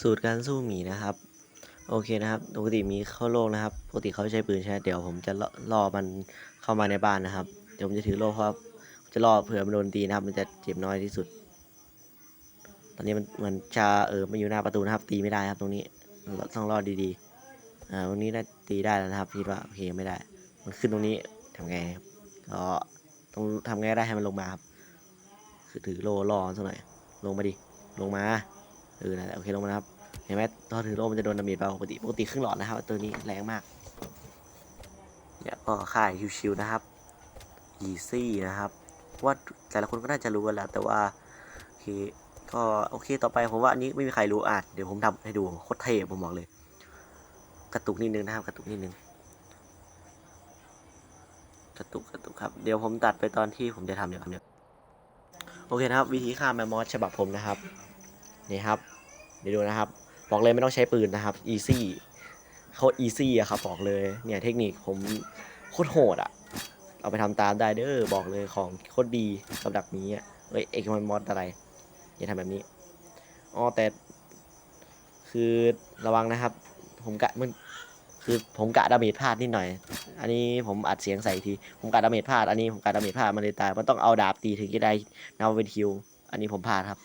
สูตรการสู้หมีนะครับ โอเคนะครับปกติมีเข้าโลกนะครับปกติเขาใช้ปืนใช่เดี๋ยวผมจะล่อมันเข้ามาในบ้านนะครับเดี๋ยวผมจะถือโล่เพราะจะล่อเผื่อมันโดนตีนะครับ มันจะเจ็บน้อยที่สุด ตอนนี้มันเหมือนจะเออมาอยู่หน้าประตูนะครับ ตีไม่ได้ครับ ตรงนี้ต้องรอดดีๆอ่าตรงนี้ได้ตีได้แล้วนะครับคิดว่าโอเคไม่ได้ มันขึ้นตรงนี้ทำไงครับก็ต้องทำไงได้ให้มันลงมาครับ คือถือโล่ล่อสักหน่อย ลงมาดิ ลงมา เออนะโอเคลงมานะครับ เห็นไหมตอนถือโล่มันจะโดนดาเมจเบาปกติปกติครึ่งหลอดนะครับ ตัวนี้แรงมากเนี่ยก็ค่ายชิวๆนะครับ easy นะครับว่าแต่ละคนก็น่าจะรู้กันแล้ว แต่ว่าโอเคก็โอเคต่อไปผมว่าอันนี้ไม่มีใครรู้อะเดี๋ยวผมทำให้ดูโคตรเท่ผมบอกเลย กระตุกนิดนึงนะครับ กระตุกนิดนึงกระตุกกระตุกครับ เดี๋ยวผมตัดไปตอนที่ผมจะทำเดี๋ยวครับเนี่ยโอเคนะครับ วิธีฆ่าแมมมอสฉบับผมนะครับ นี่ครับ เดี๋ยวดูนะครับ บอกเลยไม่ต้องใช้ปืนนะครับ easy โคตร easy อะครับบอกเลย เนี่ยเทคนิคผมโคตรโหดอะเอาไปทำตามได้เด้อบอกเลยของโคตรดีสำหรับนี้อะเอ้ยเอกมันมอสอะไร อย่าทำแบบนี้อ๋อแต่คือระวังนะครับ ผมกะมันคือผมกะดาเมจพลาดนิดหน่อย อันนี้ผมอัดเสียงใส่อีกที ผมกะดาเมจพลาด อันนี้ผมกะดาเมจพลาดมันเลยตาย มันต้องเอาดาบตีถึงจะได้นำมาเป็นคิว อันนี้ผมพลาดครับ